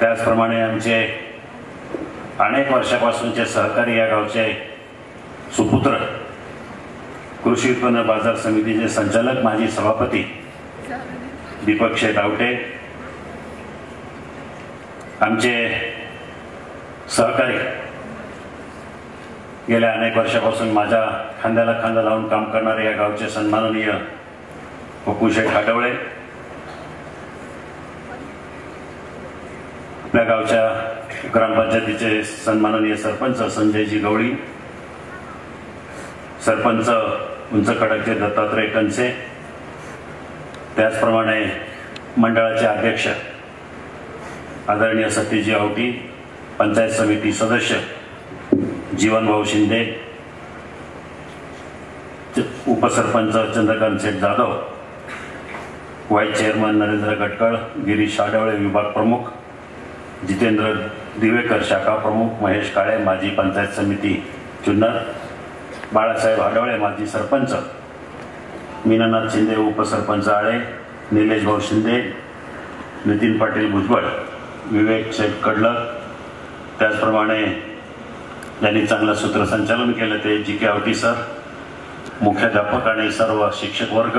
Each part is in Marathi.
त्याचप्रमाणे आमचे अनेक वर्षापासूनचे सहकारी या गावचे सुपुत्र कृषी उत्पन्न बाजार समितीचे संचालक माजी सभापती दीपक शेतावटे आमचे सहकारी गेल्या अनेक वर्षापासून माझ्या खांद्याला खांदा लावून काम करणारे या गावचे सन्माननीय शेठ आठवळे गावच्या ग्रामपंचायतीचे सन्माननीय सरपंच संजयजी गवळी सरपंच उंच खडकचे दत्तात्रय कनसे त्याचप्रमाणे मंडळाचे अध्यक्ष आदरणीय सतीजी आवटी पंचायत समिती सदस्य जीवनभाऊ शिंदे उपसरपंच चंद्रकांत शेठ जाधव व्हाईस चेअरमन नरेंद्र गटकळ गिरीश आडवळे विभाग प्रमुख जितेंद्र दिवेकर शाखा प्रमुख महेश काळे माजी पंचायत समिती जुन्नर बाळासाहेब आडवळे माजी सरपंच मीनानाथ शिंदे उपसरपंच आळे निलेश भाऊ शिंदे नितीन पाटील भुजबळ विवेक शेठ कडलक. त्याचप्रमाणे ज्यांनी चांगलं सूत्रसंचालन केलं ते जी के आवटी सर मुख्याध्यापक आणि सर्व शिक्षक वर्ग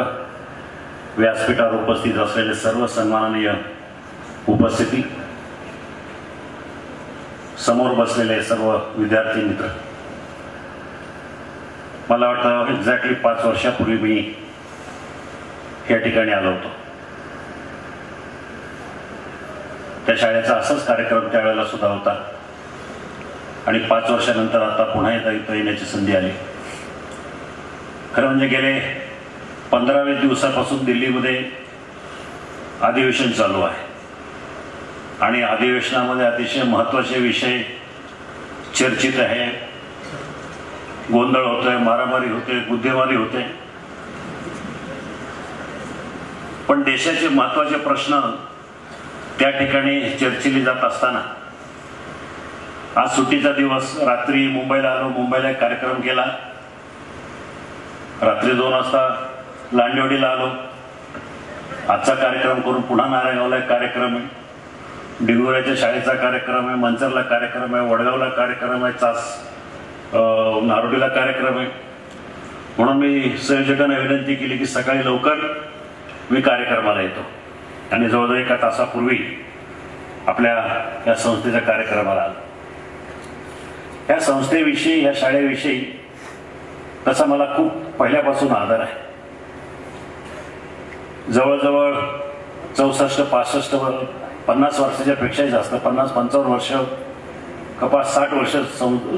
व्यासपीठावर उपस्थित असलेले सर्व सन्माननीय उपस्थिती समोर बसलेले सर्व विद्यार्थी मित्र. मला वाटतं एक्झॅक्टली पाच वर्षापूर्वी मी या ठिकाणी आलो होतो. त्या शाळेचा असाच कार्यक्रम त्यावेळेला सुद्धा होता. आणि पाच वर्षानंतर आता पुन्हा एकदा इथं येण्याची संधी आली. खरं म्हणजे गेले पंधराव्या दिवसापासून दिल्लीमध्ये अधिवेशन चालू आहे. आणि अधिवेशनामध्ये अतिशय महत्त्वाचे विषय चर्चित आहे. गोंधळ होतोय मारामारी होते बुद्धिमारी होते. पण देशाचे महत्त्वाचे प्रश्न त्या ठिकाणी चर्चिले जात असताना आज सुट्टीचा दिवस रात्री मुंबईला आलो मुंबईला एक कार्यक्रम केला. रात्री दोन वाजता लांडेवाडीला आलो. आजचा कार्यक्रम करून पुन्हा नारायणगावला एक कार्यक्रम आहे. डिगोऱ्याच्या शाळेचा कार्यक्रम आहे मंचरला कार्यक्रम आहे वडगावला कार्यक्रम आहे चास नारोडीला कार्यक्रम आहे. म्हणून मी संयोजकांना विनंती केली की सकाळी लवकर मी कार्यक्रमाला येतो. आणि जवळजवळ एका तासापूर्वी आपल्या या संस्थेच्या कार्यक्रमाला आलो. या संस्थेविषयी या शाळेविषयी तसा मला खूप पहिल्यापासून आदर आहे. जवळजवळ चौसष्ट पासष्ट वर पन्नास वर्षाच्या पेक्षाही जास्त पन्नास पंचावन्न वर्ष कपास साठ वर्ष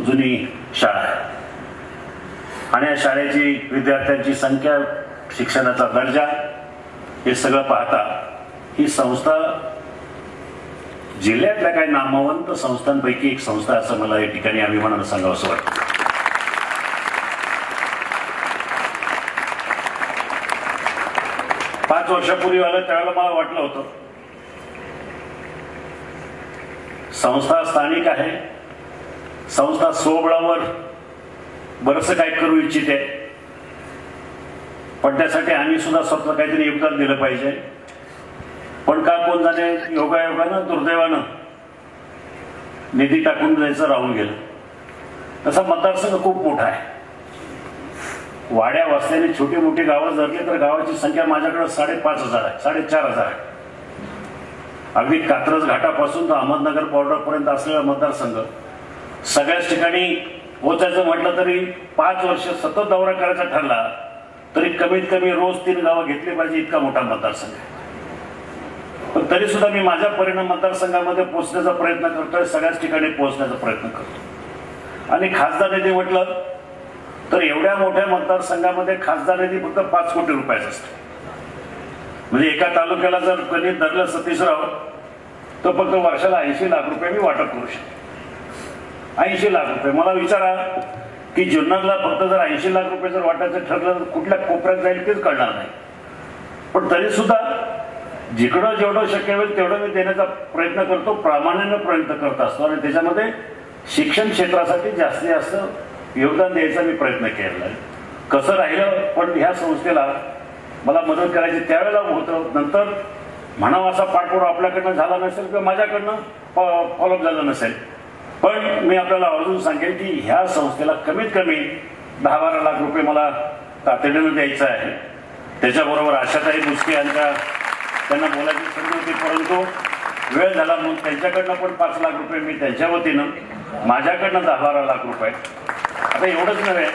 जुनी शाळा आहे. आणि या शाळेची विद्यार्थ्यांची संख्या शिक्षणाचा दर्जा हे सगळं पाहता ही संस्था जिल्ह्यातल्या काही नामवंत संस्थांपैकी एक संस्था असं मला या ठिकाणी अभिमानानं सांगावं असं वाटतं. पाच वर्षापूर्वी आलं त्यावेळेला मला वाटलं होतं संस्था स्थानिक आहे. संस्था स्वबळावर बरंचसं काय करू इच्छिते. पण त्यासाठी आम्ही सुद्धा स्वतः काहीतरी योगदान दिलं पाहिजे. पण का कोण जाणे योगायोगानं दुर्दैवानं निधी टाकून जायचं राहून गेलं. तसा मतदारसंघ खूप मोठा आहे. वाड्या वसल्याने छोटी मोठी गावं धरली तर गावाची संख्या माझ्याकडे साडेपाच हजार आहे साडेचार हजार आहे. अगदी कात्रज घाटापासून तर अहमदनगर बॉर्डरपर्यंत असलेला मतदारसंघ. सगळ्याच ठिकाणी पोचायचं म्हटलं तरी पाच वर्ष सतत दौरा करायचा ठरला तरी कमीत कमी रोज तीन गावं घेतली पाहिजे इतका मोठा मतदारसंघ आहे. पण तरी सुद्धा मी माझ्या परिणाम मतदारसंघामध्ये पोहोचण्याचा प्रयत्न करतोय सगळ्याच ठिकाणी पोहोचण्याचा प्रयत्न करतो आणि खासदार निधी म्हटलं तर एवढ्या मोठ्या मतदारसंघामध्ये खासदार निधी फक्त पाच कोटी रुपयाचा असतो. म्हणजे एका तालुक्याला जर कधी धरलं सतीशराव तर फक्त वर्षाला ऐंशी लाख रुपये मी वाटप करू शकतो. ऐंशी लाख रुपये. मला विचारा की जुन्नरला फक्त जर ऐंशी लाख रुपये जर वाटायचं ठरलं तर कुठल्या कोपऱ्यात जाईल तेच कळणार नाही. पण तरी सुद्धा जिकडं जेवढं शक्य होईल तेवढं मी देण्याचा प्रयत्न करतो प्रामाण्यानं प्रयत्न करत असतो. आणि त्याच्यामध्ये शिक्षण क्षेत्रासाठी जास्तीत जास्त योगदान द्यायचा मी प्रयत्न केलेला आहे. कसं राहिलं पण ह्या संस्थेला मला मदत करायची त्यावेळेला होतं. नंतर म्हणावा असा पाठपुरावा आपल्याकडनं झाला नसेल किंवा माझ्याकडनं फॉलोअप झालं नसेल. पण मी आपल्याला आवर्जून सांगेन की ह्या संस्थेला कमीत कमी दहा बारा लाख रुपये मला तातडीनं द्यायचं आहे. त्याच्याबरोबर आशाताई मुस्के यांच्या त्यांना बोलायची संधी होती परंतु वेळ झाला म्हणून त्यांच्याकडनं पण पाच लाख रुपये मी त्यांच्या वतीनं माझ्याकडनं दहा बारा लाख रुपये. आता एवढंच नव्हे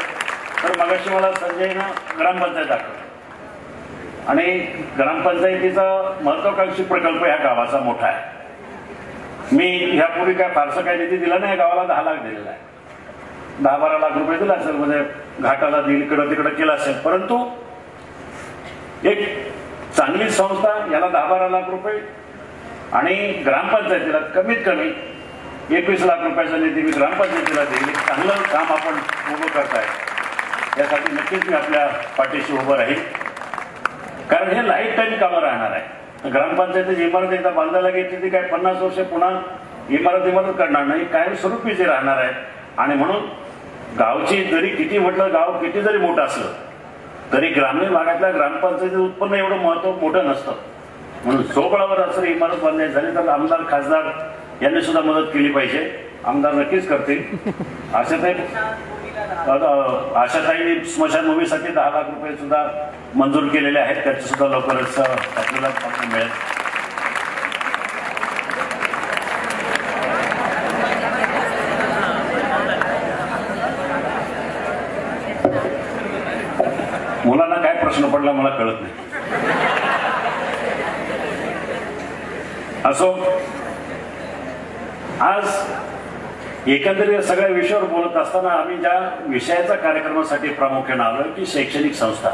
तर मगाशी मला संजयनं ग्रामपंचायत दाखवलं. आणि ग्रामपंचायतीचा महत्वाकांक्षी प्रकल्प ह्या गावाचा मोठा आहे. मी ह्यापूर्वी काय फारसं काही निधी दिला नाही गावाला दहा लाख दिलेला आहे. दहा बारा लाख रुपये दिला असेल म्हणजे घाटाला दिल इकडं तिकडं केलं असेल परंतु एक चांगली संस्था याला दहा बारा लाख रुपये आणि ग्रामपंचायतीला कमीत कमी एकवीस लाख रुपयाचा निधी मी ग्रामपंचायतीला देईल. चांगलं काम आपण उभं करताय. यासाठी नक्कीच मी आपल्या पाठीशी उभं राहील. कारण हे लाईफ टाईम कामं राहणार आहे. ग्रामपंचायतीची इमारत एकदा बांधायला घेतली ती काय पन्नास वर्ष पुन्हा इमारत इमारत करणार नाही कायमस्वरूपी जे राहणार आहे. आणि म्हणून गावची जरी किती म्हटलं गाव किती जरी मोठं असलं तरी ग्रामीण भागातल्या ग्रामपंचायतीचं उत्पन्न एवढं महत्त्व मोठं नसतं. म्हणून सोबळावर असं इमारत बांधायची झाली तर आमदार खासदार यांनी सुद्धा मदत केली पाहिजे. आमदार नक्कीच करतील. आशाताई आशाताई स्मशानभूमीसाठी दहा लाख रुपये सुद्धा मंजूर केलेले आहेत. त्याचे सुद्धा लवकरच आपल्याला मिळेल. मुलांना काय प्रश्न पडला मला कळत नाही. असो आज एकंदरीत सगळ्या विषयावर बोलत असताना आम्ही ज्या विषयाच्या कार्यक्रमासाठी प्रामुख्याने आलो की शैक्षणिक संस्था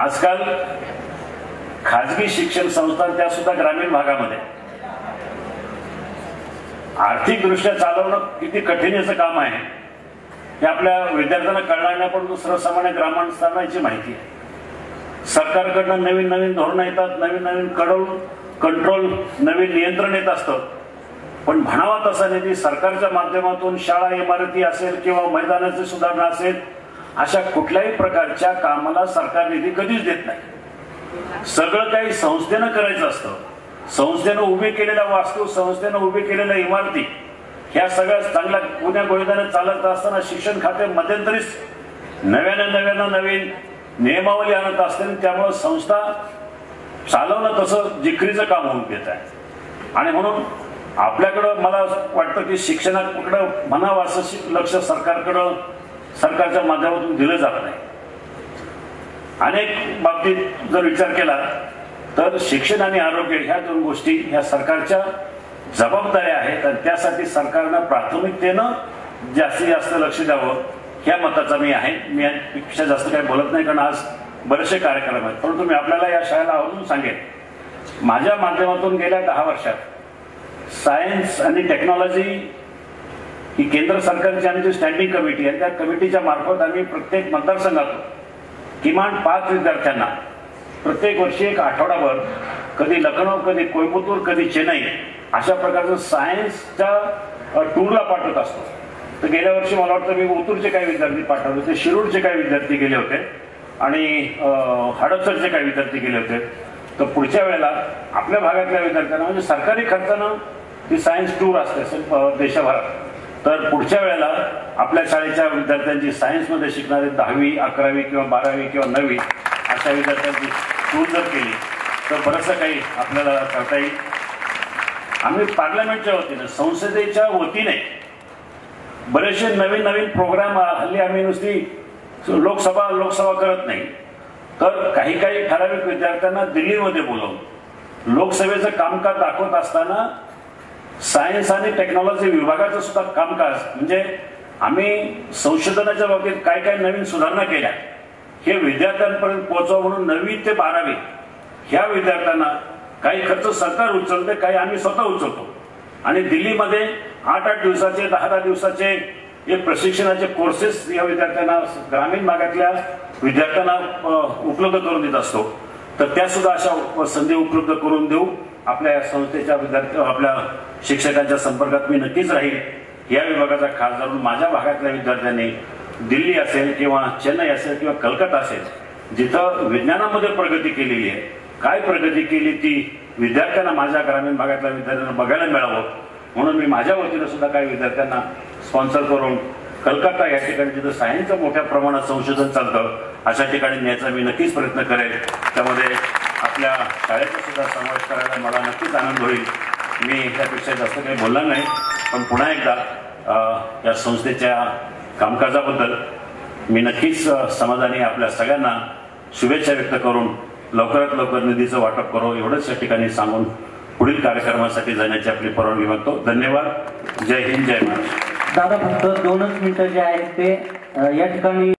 आजकाल खाजगी शिक्षण संस्था त्या सुद्धा ग्रामीण भागामध्ये आर्थिकदृष्ट्या चालवणं किती कठीण काम आहे हे आपल्या विद्यार्थ्यांना कळणार नाही पण सर्वसामान्य ग्रामीण स्थानाची माहिती आहे. सरकारकडनं नवीन नवीन धोरणं येतात नवीन नवीन कडोल कंट्रोल नवीन नियंत्रण येत असतं. पण म्हणावा तसा निधी सरकारच्या माध्यमातून शाळा इमारती असेल किंवा मैदानाची सुधारणा असेल अशा कुठल्याही प्रकारच्या कामाला सरकार निधी कधीच देत नाही. सगळं काही संस्थेनं करायचं असतं. संस्थेनं उभी केलेल्या वास्तू संस्थेनं उभी केलेल्या इमारती ह्या सगळ्या चांगल्या पुण्या गोविंदाने चालत असताना शिक्षण खाते मध्यंतरीच नव्यानं नव्यानं नवीन नियमावली आणत असते त्यामुळं संस्था चालवणं तसं जिकरीचं काम होऊन घेत आहे. आणि म्हणून आपल्याकडं मला वाटतं की शिक्षणाकडं म्हणावं असं लक्ष सरकारकडं सरकारच्या माध्यमातून दिलं जात नाही. अनेक बाबतीत जर विचार केला तर शिक्षण आणि आरोग्य ह्या दोन गोष्टी ह्या सरकारच्या जबाबदाऱ्या आहेत आणि त्यासाठी सरकारनं प्राथमिकतेनं जास्तीत जास्त लक्ष द्यावं ह्या मताचा मी आहे. मी पेक्षा जास्त काही बोलत नाही कारण आज बरेचसे कार्यक्रम आहेत. परंतु मी आपल्याला या शाळेला आवडून सांगेन. माझ्या माध्यमातून गेल्या दहा वर्षात सायन्स आणि टेक्नॉलॉजी ही केंद्र सरकारची आमची स्टँडिंग कमिटी आहे त्या कमिटीच्या मार्फत आम्ही प्रत्येक मतदारसंघातून किमान पाच विद्यार्थ्यांना प्रत्येक वर्षी एक आठवडाभर कधी लखनौ कधी कोयंबतूर कधी चेन्नई अशा प्रकारचं सायन्सच्या टूरला पाठवत असतो. तर गेल्या वर्षी मला वाटतं मी ओतूरचे काही विद्यार्थी पाठवले होते शिरूरचे काही विद्यार्थी गेले होते आणि हडपसरचे काही विद्यार्थी गेले होते. तर पुढच्या वेळेला आपल्या भागातल्या विद्यार्थ्यांना म्हणजे सरकारी खर्चानं ती सायन्स टूर असते देशभरात. तर पुढच्या वेळेला आपल्या शाळेच्या विद्यार्थ्यांची सायन्समध्ये शिकणारे दहावी अकरावी किंवा बारावी किंवा नववी अशा विद्यार्थ्यांची टूर जर केली तर बरंचसं काही आपल्याला करता येईल. आम्ही पार्लमेंटच्या वतीने संसदेच्या वतीने बरेचसे नवीन नवीन प्रोग्राम हल्ली आम्ही नुसती लोकसभा लोकसभा करत नाही. तर काही काही ठराविक विद्यार्थ्यांना दिल्लीमध्ये बोलवलं. लोकसभेचं कामकाज दाखवत असताना सायन्स आणि टेक्नॉलॉजी विभागाचं सुद्धा कामकाज म्हणजे आम्ही संशोधनाच्या बाबतीत काय काय नवीन सुधारणा केल्या हे विद्यार्थ्यांपर्यंत पोहोचवा म्हणून नववी ते बारावी ह्या विद्यार्थ्यांना काही खर्च सरकार उचलते काही आम्ही स्वतः उचलतो. आणि दिल्लीमध्ये आठ आठ दिवसाचे दहा दहा दिवसाचे एक प्रशिक्षणाचे कोर्सेस या विद्यार्थ्यांना ग्रामीण भागातल्या विद्यार्थ्यांना उपलब्ध करून देत असतो. तर त्या सुद्धा अशा संधी उपलब्ध करून देऊ. आपल्या संस्थेच्या विद्यार्थी आपल्या शिक्षकांच्या संपर्कात मी नक्कीच राहील. या विभागाचा खासदार माझ्या भागातल्या विद्यार्थ्यांनी दिल्ली असेल किंवा चेन्नई असेल किंवा कलकत्ता असेल जिथं विज्ञानामध्ये प्रगती केलेली आहे. काय प्रगती केली ती विद्यार्थ्यांना माझ्या ग्रामीण भागातल्या विद्यार्थ्यांना बघायला मिळावं? म्हणून मी माझ्या वतीनं सुद्धा काही विद्यार्थ्यांना स्पॉन्सर करून कलकत्ता या ठिकाणी जिथं सायन्सचं मोठ्या प्रमाणात संशोधन चालतं अशा ठिकाणी न्यायचा मी नक्कीच प्रयत्न करेन त्यामध्ये आपल्या शाळेचा सुद्धा समावेश करायला मला नक्कीच आनंद होईल. मी त्यापेक्षा जास्त काही बोलणार नाही पण पुन्हा एकदा या संस्थेच्या कामकाजाबद्दल मी नक्कीच समाजाने समाधानी आपल्या सगळ्यांना शुभेच्छा व्यक्त करून लवकरात लवकर निधीचं वाटप करू एवढंच या ठिकाणी सांगून पुढील कार्यक्रमासाठी जाण्याची आपली परवानगी मागतो. धन्यवाद. जय हिंद जय महाराष्ट्र. दादा फक्त दोनच मिनिटं जे आहेत ते या ठिकाणी